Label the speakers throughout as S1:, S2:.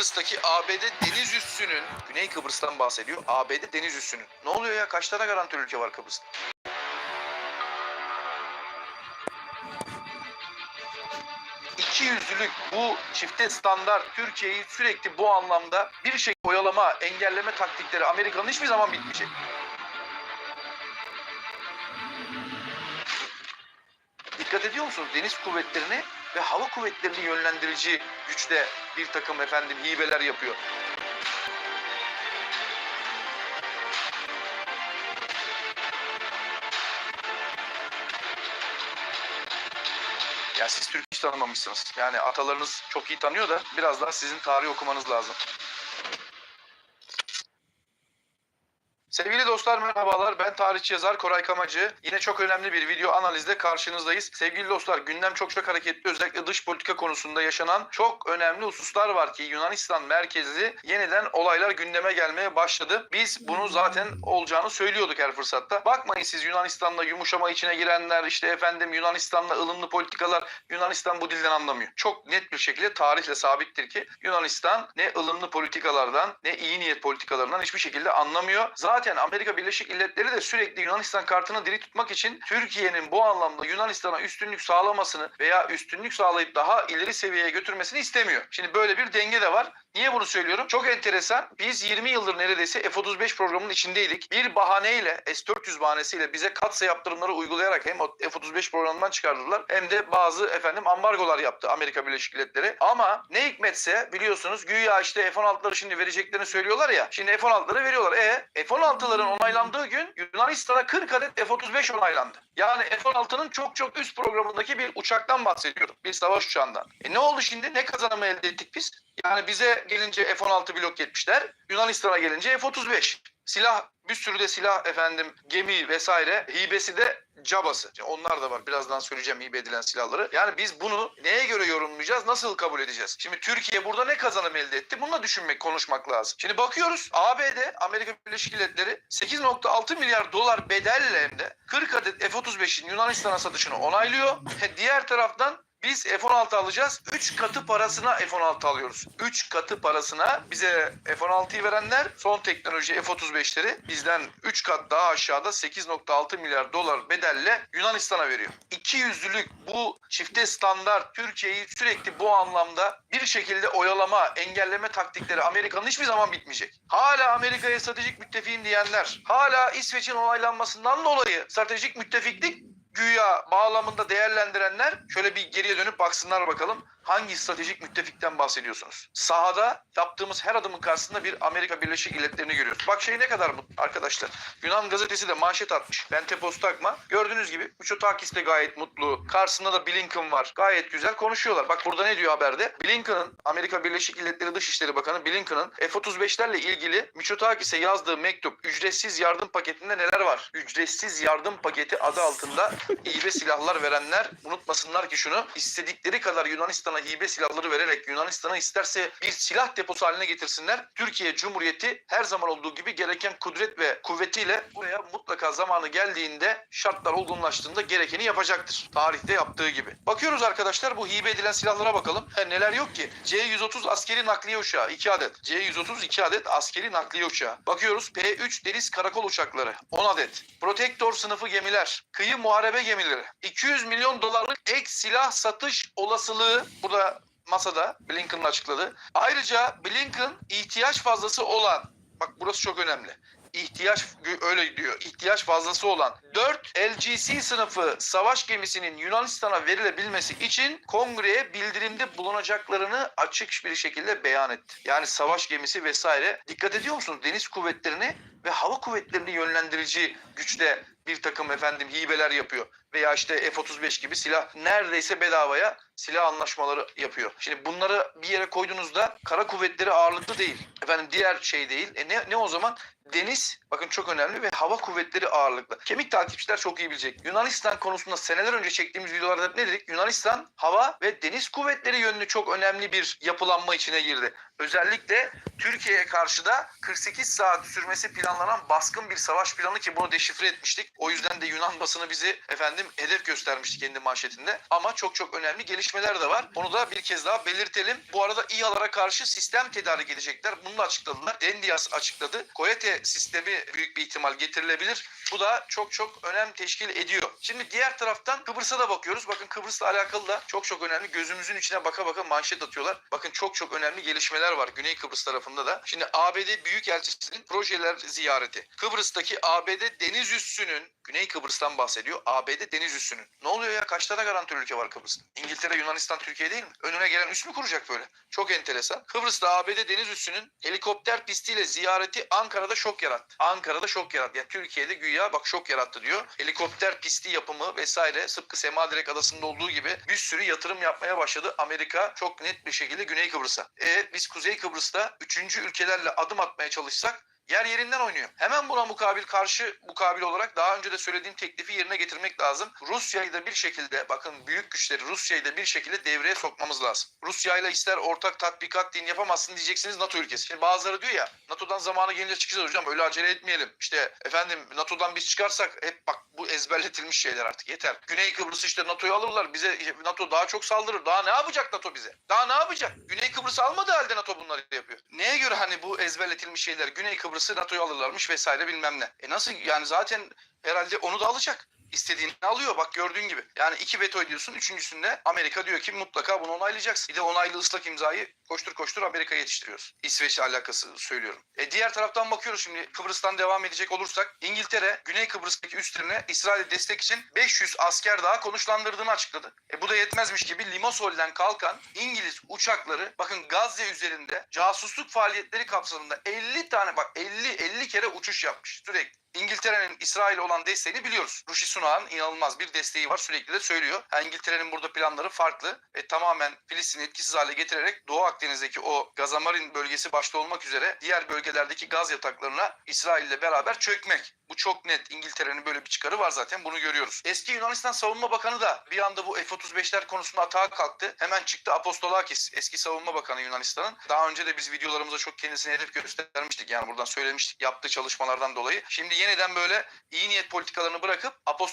S1: Kıbrıs'taki ABD deniz üssünün, Güney Kıbrıs'tan bahsediyor. ABD deniz üssünün. Ne oluyor ya? Kaç tane garantör ülke var Kıbrıs'ta? İki yüzlülük bu çifte standart Türkiye'yi sürekli bu anlamda bir şey oyalama, engelleme taktikleri Amerika'nın hiçbir zaman bitmeyecek. Dikkat ediyor musunuz? Deniz kuvvetlerini ve hava kuvvetlerini yönlendirici güçte bir takım efendim hibeler yapıyor. Ya siz Türk hiç tanımamışsınız. Yani atalarınız çok iyi tanıyor da biraz daha sizin tarih okumanız lazım. Sevgili dostlar merhabalar. Ben tarihçi yazar Koray Kamacı. Yine çok önemli bir video analizde karşınızdayız. Sevgili dostlar gündem çok çok hareketli. Özellikle dış politika konusunda yaşanan çok önemli hususlar var ki Yunanistan merkezli yeniden olaylar gündeme gelmeye başladı. Biz bunu zaten olacağını söylüyorduk her fırsatta. Bakmayın siz Yunanistan'la yumuşama içine girenler işte efendim Yunanistan'la ılımlı politikalar Yunanistan bu dilden anlamıyor. Çok net bir şekilde tarihle sabittir ki Yunanistan ne ılımlı politikalardan ne iyi niyet politikalarından hiçbir şekilde anlamıyor. Zaten Amerika Birleşik Milletleri de sürekli Yunanistan kartını diri tutmak için Türkiye'nin bu anlamda Yunanistan'a üstünlük sağlamasını veya üstünlük sağlayıp daha ileri seviyeye götürmesini istemiyor. Şimdi böyle bir denge de var. Niye bunu söylüyorum? Çok enteresan. Biz 20 yıldır neredeyse F-35 programının içindeydik. Bir bahaneyle, S-400 bahanesiyle bize katsa yaptırımları uygulayarak hem o F-35 programından çıkardılar hem de bazı efendim ambargolar yaptı Amerika Birleşik Milletleri. Ama ne hikmetse biliyorsunuz güya işte F-16'ları şimdi vereceklerini söylüyorlar ya. Şimdi F-16'ları veriyorlar. E F-16'ların onaylandığı gün Yunanistan'a 40 adet F-35 onaylandı. Yani F-16'nın çok çok üst programındaki bir uçaktan bahsediyorum. Bir savaş uçağından. E ne oldu şimdi? Ne kazanımı elde ettik biz? Yani bize gelince F-16 blok 70'ler, Yunanistan'a gelince F-35. Silah, bir sürü de silah efendim, gemi vesaire, hibesi de cabası. Onlar da var. Birazdan söyleyeceğim hibe edilen silahları. Yani biz bunu neye göre yorumlayacağız? Nasıl kabul edeceğiz? Şimdi Türkiye burada ne kazanım elde etti? Bunu düşünmek, konuşmak lazım. Şimdi bakıyoruz ABD, Amerika Birleşik Devletleri 8.6 milyar dolar bedelle hem de 40 adet F-35'in Yunanistan'a satışını onaylıyor. Diğer taraftan biz F-16 alacağız. 3 katı parasına F-16 alıyoruz. 3 katı parasına bize F-16'yı verenler son teknoloji F-35'leri bizden 3 kat daha aşağıda 8.6 milyar dolar bedelle Yunanistan'a veriyor. İki yüzlülük bu çifte standart Türkiye'yi sürekli bu anlamda bir şekilde oyalama, engelleme taktikleri Amerika'nın hiçbir zaman bitmeyecek. Hala Amerika'ya stratejik müttefiğim diyenler, hala İsveç'in onaylanmasından dolayı stratejik müttefiklik güya bağlamında değerlendirenler şöyle bir geriye dönüp baksınlar bakalım hangi stratejik müttefikten bahsediyorsunuz? Sahada yaptığımız her adımın karşısında bir Amerika Birleşik Devletleri'ni görüyoruz. Bak şey ne kadar mutlu arkadaşlar. Yunan gazetesi de manşet atmış. Bente Postakma. Gördüğünüz gibi Mitsotakis de gayet mutlu. Karşısında da Blinken var. Gayet güzel konuşuyorlar. Bak burada ne diyor haberde? Blinken'ın Amerika Birleşik Devletleri Dışişleri Bakanı Blinken'ın F-35'lerle ilgili Mitsotakis'e yazdığı mektup ücretsiz yardım paketinde neler var? Ücretsiz yardım paketi adı altında hibe silahlar verenler unutmasınlar ki şunu istedikleri kadar Yunanistan'a hibe silahları vererek Yunanistan'a isterse bir silah deposu haline getirsinler. Türkiye Cumhuriyeti her zaman olduğu gibi gereken kudret ve kuvvetiyle buraya mutlaka zamanı geldiğinde şartlar olgunlaştığında gerekeni yapacaktır. Tarihte yaptığı gibi. Bakıyoruz arkadaşlar bu hibe edilen silahlara bakalım. Ha, neler yok ki? C-130 askeri nakliye uçağı 2 adet. C-130 2 adet askeri nakliye uçağı. Bakıyoruz P-3 deniz karakol uçakları 10 adet. Protektor sınıfı gemiler. Kıyı muharebe gemileri. 200 milyon dolarlık ek silah satış olasılığı burada masada Blinken'ın açıkladı. Ayrıca Blinken ihtiyaç fazlası olan bak burası çok önemli. İhtiyaç öyle diyor. ihtiyaç fazlası olan 4 LGC sınıfı savaş gemisinin Yunanistan'a verilebilmesi için kongreye bildirimde bulunacaklarını açık bir şekilde beyan etti. Yani savaş gemisi vesaire. Dikkat ediyor musunuz? Deniz kuvvetlerini ve hava kuvvetlerini yönlendirici güçte bir takım efendim hibeler yapıyor. Veya işte F-35 gibi silah neredeyse bedavaya silah anlaşmaları yapıyor. Şimdi bunları bir yere koyduğunuzda kara kuvvetleri ağırlıklı değil. Efendim diğer şey değil. E ne, ne o zaman? Deniz bakın çok önemli ve hava kuvvetleri ağırlıklı. Kemik takipçiler çok iyi bilecek. Yunanistan konusunda seneler önce çektiğimiz videolarda ne dedik? Yunanistan hava ve deniz kuvvetleri yönlü çok önemli bir yapılanma içine girdi. Özellikle Türkiye'ye karşı da 48 saat sürmesi planlanan baskın bir savaş planı ki bunu deşifre etmiştik. O yüzden de Yunan basını bizi efendim hedef göstermişti kendi manşetinde. Ama çok çok önemli gelişmeler de var. Onu da bir kez daha belirtelim. Bu arada İHA'lara karşı sistem tedarik edecekler. Bunu da açıkladılar. Dendias açıkladı. Koyete sistemi büyük bir ihtimal getirilebilir. Bu da çok çok önem teşkil ediyor. Şimdi diğer taraftan Kıbrıs'a da bakıyoruz. Bakın Kıbrıs'la alakalı da çok çok önemli. Gözümüzün içine baka baka manşet atıyorlar. Bakın çok çok önemli gelişmeler var Güney Kıbrıs tarafında da. Şimdi ABD Büyükelçisi'nin projeler ziyareti. Kıbrıs'taki ABD deniz üssünün Güney Kıbrıs'tan bahsediyor. ABD deniz üssünün. Ne oluyor ya? Kaç tane garantör ülke var Kıbrıs'ta? İngiltere, Yunanistan, Türkiye değil mi? Önüne gelen üs mü kuracak böyle? Çok enteresan. Kıbrıs'ta ABD deniz üssünün helikopter pistiyle ziyareti Ankara'da şok yarattı. Ankara'da şok yarattı. Yani Türkiye'de güya bak şok yarattı diyor. Helikopter pisti yapımı vesaire sıpkı Semadirek Adası'nda olduğu gibi bir sürü yatırım yapmaya başladı. Amerika çok net bir şekilde Güney Kıbrıs'a. E biz Kuzey Kıbrıs'ta üçüncü ülkelerle adım atmaya çalışsak yer yerinden oynuyor. Hemen buna mukabil karşı mukabil olarak daha önce de söylediğim teklifi yerine getirmek lazım. Rusya'yı da bir şekilde bakın büyük güçleri Rusya'yı da bir şekilde devreye sokmamız lazım. Rusya ile ister ortak tatbikat din yapamazsın diyeceksiniz NATO ülkesi. Şimdi bazıları diyor ya NATO'dan zamanı gelince çıkacağız hocam öyle acele etmeyelim. İşte efendim NATO'dan biz çıkarsak hep bak bu ezberletilmiş şeyler artık yeter. Güney Kıbrıs işte NATO'yu alırlar bize NATO daha çok saldırır. Daha ne yapacak NATO bize? Daha ne yapacak? Güney Kıbrıs almadığı halde NATO bunları yapıyor. Neye göre hani bu ezberletilmiş şeyler Güney Kıbrıs'ı NATO'ya alırlarmış vesaire bilmem ne. E nasıl yani zaten herhalde onu da alacak. İstediğini alıyor bak gördüğün gibi. Yani iki veto ediyorsun. Üçüncüsünde Amerika diyor ki mutlaka bunu onaylayacaksın. Bir de onaylı ıslak imzayı koştur koştur Amerika'ya yetiştiriyoruz. İsveç'le alakası söylüyorum. E diğer taraftan bakıyoruz şimdi Kıbrıs'tan devam edecek olursak İngiltere Güney Kıbrıs'taki üslerine İsrail'e destek için 500 asker daha konuşlandırdığını açıkladı. E bu da yetmezmiş gibi Limassol'den kalkan İngiliz uçakları bakın Gazze üzerinde casusluk faaliyetleri kapsamında 50 tane bak 50 50 kere uçuş yapmış sürekli. İngiltere'nin İsrail'e olan desteğini biliyoruz. Rishi Sunak'ın inanılmaz bir desteği var sürekli de söylüyor. İngiltere'nin burada planları farklı ve tamamen Filistin'i etkisiz hale getirerek Doğu Akdeniz'deki o Gazamarin bölgesi başta olmak üzere diğer bölgelerdeki gaz yataklarına İsrail ile beraber çökmek. Bu çok net. İngiltere'nin böyle bir çıkarı var zaten bunu görüyoruz. Eski Yunanistan Savunma Bakanı da bir anda bu F-35'ler konusunda atağa kalktı. Hemen çıktı Apostolakis eski Savunma Bakanı Yunanistan'ın. Daha önce de biz videolarımızda çok kendisine hedef göstermiştik. Yani buradan söylemiştik yaptığı çalışmalardan dolayı. Şimdi yeniden böyle iyi niyet politikalarını bırakıp Apostolakis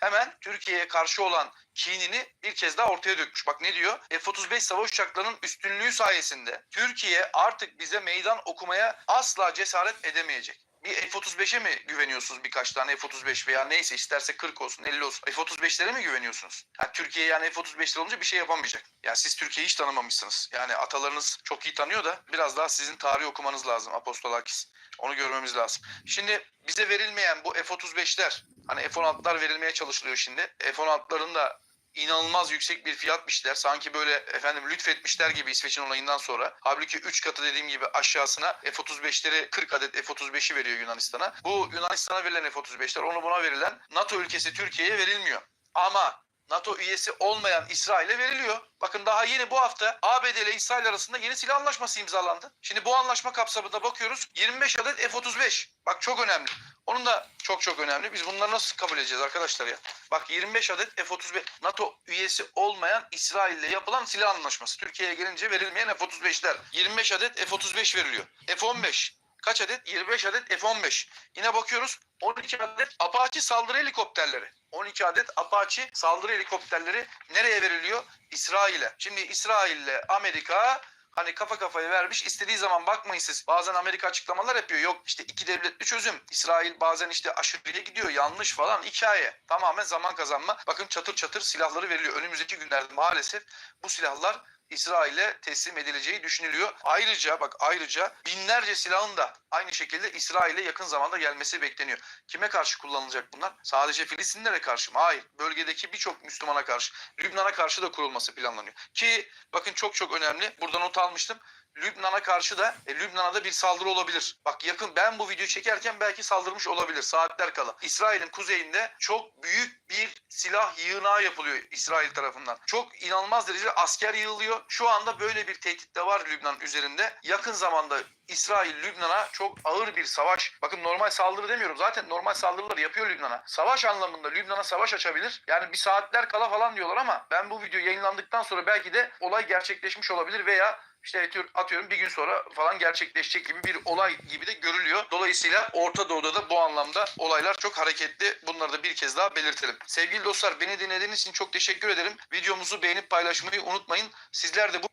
S1: hemen Türkiye'ye karşı olan kinini bir kez daha ortaya dökmüş. Bak ne diyor? F-35 savaş uçaklarının üstünlüğü sayesinde Türkiye artık bize meydan okumaya asla cesaret edemeyecek. Bir F-35'e mi güveniyorsunuz birkaç tane F-35 veya neyse isterse 40 olsun 50 olsun F-35'lere mi güveniyorsunuz? Yani Türkiye yani F-35'ler olunca bir şey yapamayacak. Yani siz Türkiye'yi hiç tanımamışsınız. Yani atalarınız çok iyi tanıyor da biraz daha sizin tarih okumanız lazım Apostolakis. Onu görmemiz lazım. Şimdi bize verilmeyen bu F-35'ler hani F-16'lar verilmeye çalışılıyor şimdi. F-16'ların da inanılmaz yüksek bir fiyat biçtiler. Sanki böyle efendim lütfetmişler gibi İsveç'in olayından sonra. Halbuki 3 katı dediğim gibi aşağısına F-35'leri 40 adet F-35'i veriyor Yunanistan'a. Bu Yunanistan'a verilen F-35'ler onu buna verilen NATO ülkesi Türkiye'ye verilmiyor. Ama NATO üyesi olmayan İsrail'e veriliyor. Bakın daha yeni bu hafta ABD ile İsrail arasında yeni silah anlaşması imzalandı. Şimdi bu anlaşma kapsamında bakıyoruz 25 adet F-35. Bak çok önemli. Onun da çok çok önemli. Biz bunları nasıl kabul edeceğiz arkadaşlar ya? Bak 25 adet F-35 NATO üyesi olmayan İsrail ile yapılan silah anlaşması. Türkiye'ye gelince verilmeyen F-35'ler. 25 adet F-35 veriliyor. F-15 kaç adet? 25 adet F-15. Yine bakıyoruz 12 adet Apache saldırı helikopterleri. 12 adet Apache saldırı helikopterleri nereye veriliyor? İsrail'e. Şimdi İsrail ile Amerika hani kafa kafaya vermiş. istediği zaman bakmayın siz. Bazen Amerika açıklamalar yapıyor. Yok işte iki devletli çözüm. İsrail bazen işte aşırıya gidiyor. Yanlış falan. Hikaye. Tamamen zaman kazanma. Bakın çatır çatır silahları veriliyor. Önümüzdeki günlerde maalesef bu silahlar İsrail'e teslim edileceği düşünülüyor. Ayrıca bak ayrıca binlerce silahın da aynı şekilde İsrail'e yakın zamanda gelmesi bekleniyor. Kime karşı kullanılacak bunlar? Sadece Filistinlere karşı mı? Hayır. Bölgedeki birçok Müslümana karşı, Lübnan'a karşı da kurulması planlanıyor. Ki bakın çok çok önemli. Burada not almıştım. Lübnan'a karşı da e, Lübnan'a da bir saldırı olabilir. Bak yakın ben bu videoyu çekerken belki saldırmış olabilir saatler kala. İsrail'in kuzeyinde çok büyük bir silah yığınağı yapılıyor İsrail tarafından. Çok inanılmaz derecede asker yığılıyor. Şu anda böyle bir tehdit de var Lübnan üzerinde. Yakın zamanda İsrail Lübnan'a çok ağır bir savaş. Bakın normal saldırı demiyorum. Zaten normal saldırıları yapıyor Lübnan'a. Savaş anlamında Lübnan'a savaş açabilir. Yani bir saatler kala falan diyorlar ama ben bu video yayınlandıktan sonra belki de olay gerçekleşmiş olabilir veya işte atıyor- atıyorum bir gün sonra falan gerçekleşecek gibi bir olay gibi de görülüyor. Dolayısıyla Orta Doğu'da da bu anlamda olaylar çok hareketli. Bunları da bir kez daha belirtelim. Sevgili dostlar beni dinlediğiniz için çok teşekkür ederim. Videomuzu beğenip paylaşmayı unutmayın. Sizler de bu